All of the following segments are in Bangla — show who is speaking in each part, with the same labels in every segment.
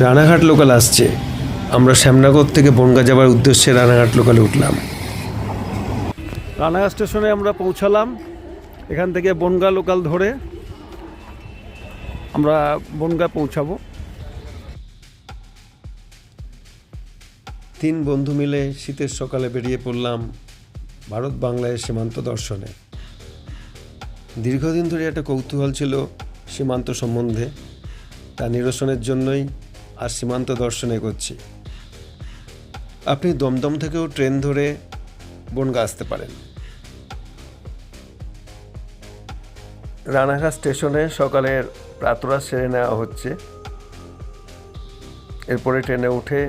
Speaker 1: রানাঘাট লোকাল আসছে। আমরা শ্যামনগর থেকে বনগা যাওয়ার উদ্দেশ্যে রানাঘাট লোকালে উঠলাম। রানাঘাট স্টেশনে আমরা পৌঁছালাম, এখান থেকে বনগা লোকাল ধরে আমরা বনগা পৌঁছাবো। তিন বন্ধু মিলে শীতের সকালে বেরিয়ে পড়লাম ভারত বাংলায় সীমান্ত দর্শনে। দীর্ঘদিন ধরে একটা কৌতূহল ছিল সীমান্ত সম্বন্ধে, তা নিরসনের জন্যই আর সীমান্ত দর্শনে করছি আপনি দমদম থেকেও ট্রেন ধরে বনগা আসতে পারেন। রানাঘাট স্টেশনে সকালের প্রাতরা সেরে নেওয়া হচ্ছে। এরপরে ট্রেনে উঠে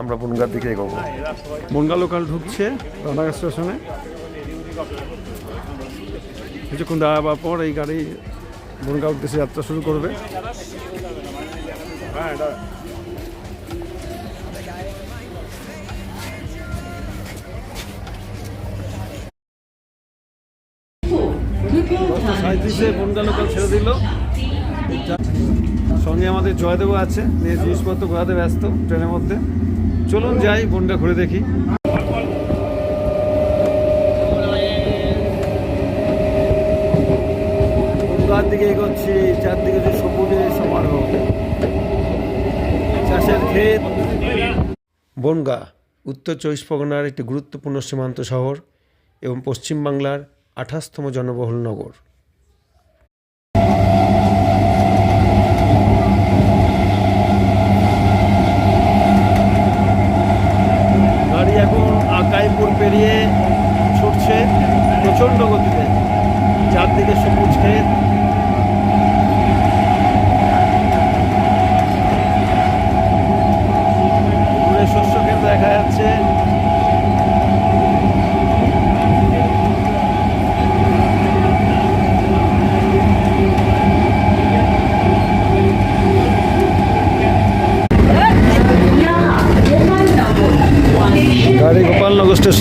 Speaker 1: আমরা বনগার দিকে এগোবো। বনগা লোকাল ঢুকছে রানাঘাট স্টেশনে। কিছুক্ষণ দাঁড়াবার পর এই গাড়ি বনগা উদ্দেশ্যে যাত্রা শুরু করবে। লোকাল ছেড়ে সঙ্গে আমাদের জয়দেব আছে, নিয়ে জিনিসপত্র ঘোরাতে ব্যস্ত, ট্রেনের মধ্যে। চলুন যাই বনগা ঘুরে দেখি। বনগার দিকে এগোচ্ছি, চারদিকে যে চাষের ক্ষেত। বনগা উত্তর চব্বিশ পরগনার একটি গুরুত্বপূর্ণ সীমান্ত শহর এবং পশ্চিমবাংলার আঠাশতম জনবহুল নগর। গাড়ি এখন আকাইপুর পেরিয়ে ছুটছে প্রচণ্ড গতিতে। চারদিকে সবুজ ক্ষেত।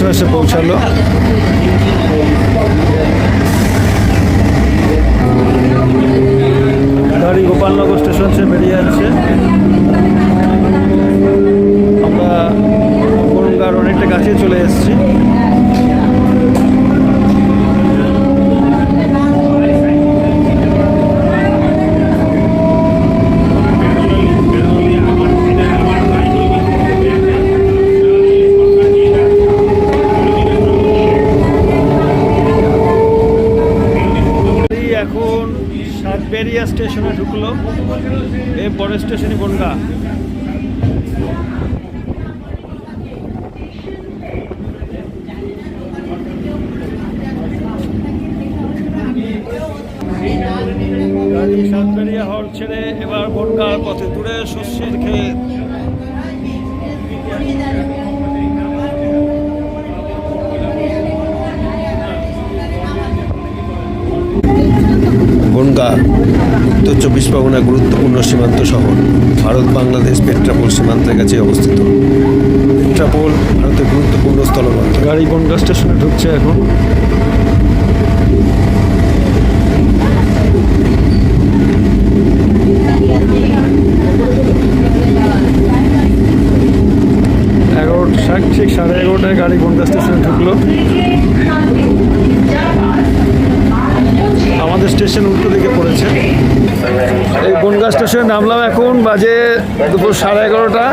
Speaker 1: গোপালনগর স্টেশনে স্টেশনে ঢুকলো এ বড় স্টেশনই বনগা। সাতবেরিয়া হল ছেড়ে এবার বনগার পথে দূরে শস্যের ক্ষেত। বনগা উত্তর চব্বিশ পরগনা গুরুত্বপূর্ণ সীমান্ত শহর। ভারত, বাংলাদেশ, পেট্রাপোল সীমান্তের কাছে অবস্থিত। পেট্রাপোল ভারতের গুরুত্বপূর্ণ স্থলবন্দর। গাড়ি বনগা স্টেশনে ঢুকছে এখন? ঠিক সাড়ে এগারোটায় গাড়ি বনগা স্টেশনে ঢুকলো? স্টেশন উল্টো দিকে পড়েছে। এই বনগাঁ স্টেশনে নামলাম এখন বাজে দুপুর সাড়ে এগারোটা।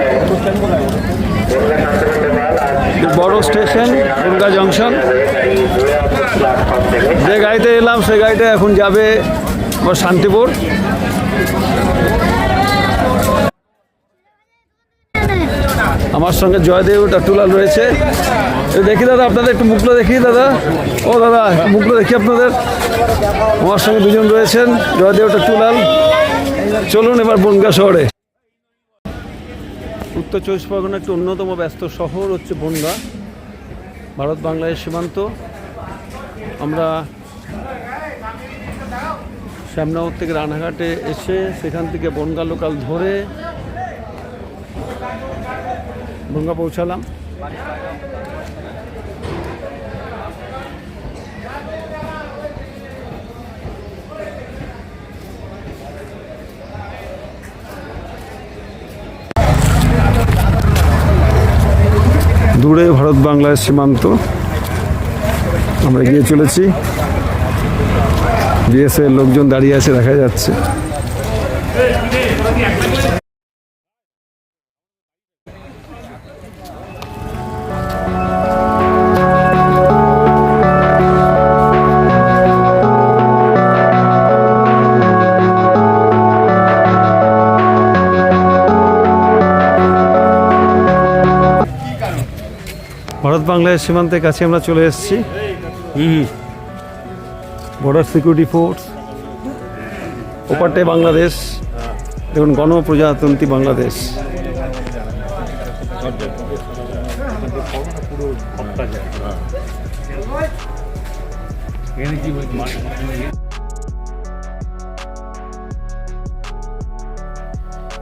Speaker 1: বড় স্টেশন, বনগা জংশন। যে গাড়িতে এলাম, সে গাড়িটা এখন যাবে শান্তিপুর। আমার সঙ্গে জয়দেব, টাটুলাল রয়েছে। দেখি দাদা, আপনাদের একটু মুখলো দেখি, দাদা। ও, দাদা মুখলো দেখি আপনাদের। আমার সঙ্গে দুজন রয়েছেন, জয়দেব, টাটুলাল। চলুন এবার বনগা শহরে। উত্তর চব্বিশ পরগনা একটি অন্যতম ব্যস্ত শহর হচ্ছে বনগা। ভারত বাংলাদেশ সীমান্ত। আমরা শ্যামনগর থেকে রানাঘাটে এসে সেখান থেকে বনগা লোকাল ধরে গঙ্গা পৌঁছালাম। দূরে ভারত বাংলার সীমান্ত। আমরা গিয়ে চলেছি। বিএসএ লোকজন দাঁড়িয়ে আছে, দেখা যাচ্ছে। ভারত বাংলাদেশ সীমান্তের কাছে আমরা চলে এসেছি। বর্ডার সিকিউরিটি ফোর্স ওপারটায় বাংলাদেশ দেখুন গণপ্রজাতন্ত্রী বাংলাদেশ।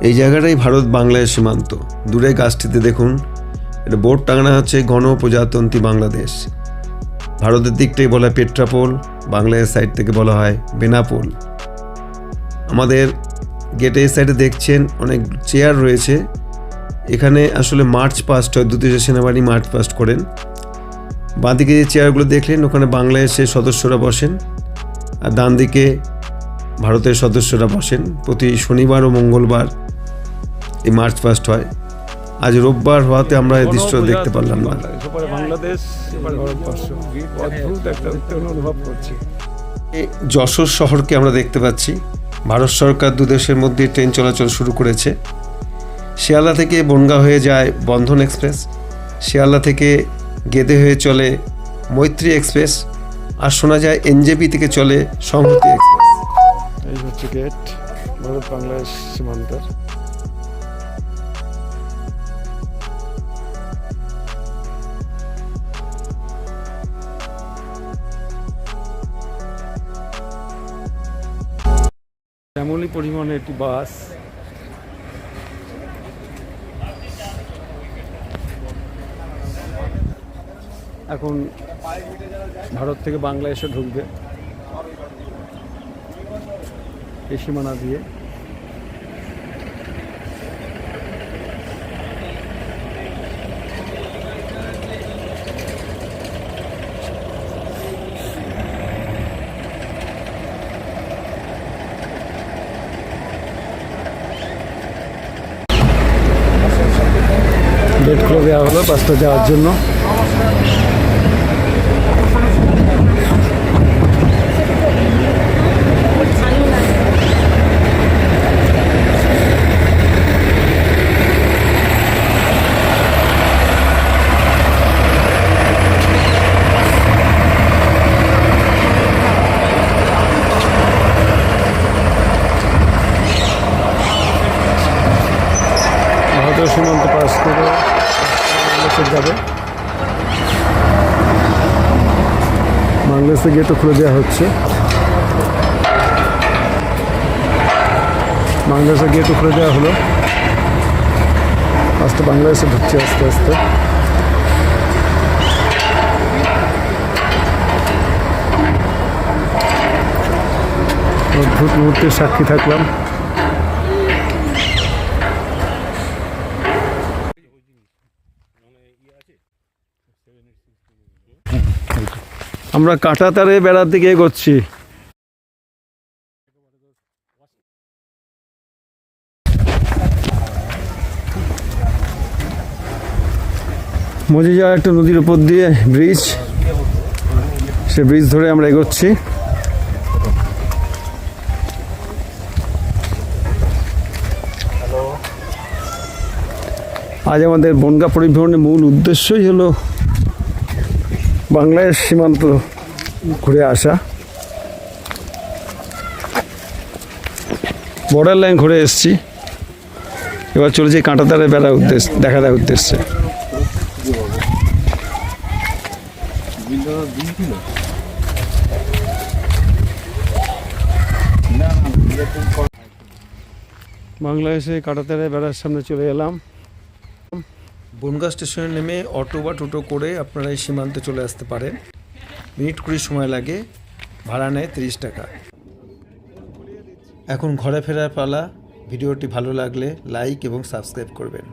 Speaker 2: এই জায়গাটাই ভারত বাংলাদেশ সীমান্ত। দূরে গাছটিতে দেখুন এটা বোর্ড টাঙানো হচ্ছে গণপ্রজাতন্ত্রী বাংলাদেশ। ভারতের দিকটাই বলা হয় পেট্রাপোল বাংলাদেশ সাইড থেকে বলা হয় বেনাপোল। আমাদের গেটে সাইডে দেখছেন অনেক চেয়ার রয়েছে। এখানে আসলে মার্চ পাস্ট হয় দ্বিতীয় সেনাবাহিনী মার্চ পাস্ট করেন। বাঁদিকে যে চেয়ারগুলো দেখলেন, ওখানে বাংলাদেশের সদস্যরা বসেন। আর ডান দিকে ভারতের সদস্যরা বসেন। প্রতি শনিবার ও মঙ্গলবার এই মার্চ পাস্ট হয়। আজ রোববার হওয়াতে আমরা এই দৃশ্য দেখতে পারলাম না।
Speaker 1: বাংলাদেশ অদ্ভুত একটা অনুভব করছি।
Speaker 2: যশোর শহরকে আমরা দেখতে পাচ্ছি। ভারত সরকার দু দেশের মধ্যে ট্রেন চলাচল শুরু করেছে। শিয়ালদা থেকে বনগাঁ হয়ে যায় বন্ধন এক্সপ্রেস। শিয়ালদা থেকে গেদে হয়ে চলে মৈত্রী এক্সপ্রেস। আর শোনা যায় এনজেপি থেকে চলে সংহতি এক্সপ্রেস।
Speaker 1: এই হচ্ছে গেট ভারত বাংলাদেশ সীমান্তের। এমনই পরিমাণে একটি বাস। এখন ভারত থেকে বাংলাদেশে ঢুকবে। এই সীমানা দিয়ে গেট খুলে দেওয়া হলো বাসটা যাওয়ার জন্য ভারতীয় সীমান্ত পাস বাংলাদেশে যাবে। বাংলাদেশে গেটও খুলে দেওয়া হচ্ছে। বাংলাদেশের গেটও খুলে দেওয়া হলো। আস্তে বাংলাদেশে ঢুকছে আস্তে আস্তে। অদ্ভুত মুহূর্তের সাক্ষী থাকলাম। আমরা কাঁটাতারে বেড়ার দিকে এগোচ্ছি। মজিজা একটা নদীর উপর দিয়ে ব্রিজ। সে ব্রিজ ধরে আমরা এগোচ্ছি। আজ আমাদের বনগা পরিবহনের মূল উদ্দেশ্যই হলো বাংলাদেশ সীমান্ত ঘুরে আসা। বর্ডার লাইন ঘুরে এসেছি। এবার চলেছি কাঁটাতারে বেড়ার উদ্দেশ্য দেখা দেওয়ার উদ্দেশ্যে বাংলাদেশে কাঁটাতারে বেড়ার সামনে চলে এলাম।
Speaker 2: বনগাঁ স্টেশনে নেমে অটো বা টোটো করে আপনারা এই সীমান্তে চলে আসতে পারেন। মিনিট কুড়ি সময় লাগে, ভাড়া নেয় তিরিশ টাকা। এখন ঘরে ফেরার পালা। ভিডিওটি ভালো লাগলে লাইক এবং সাবস্ক্রাইব করবেন।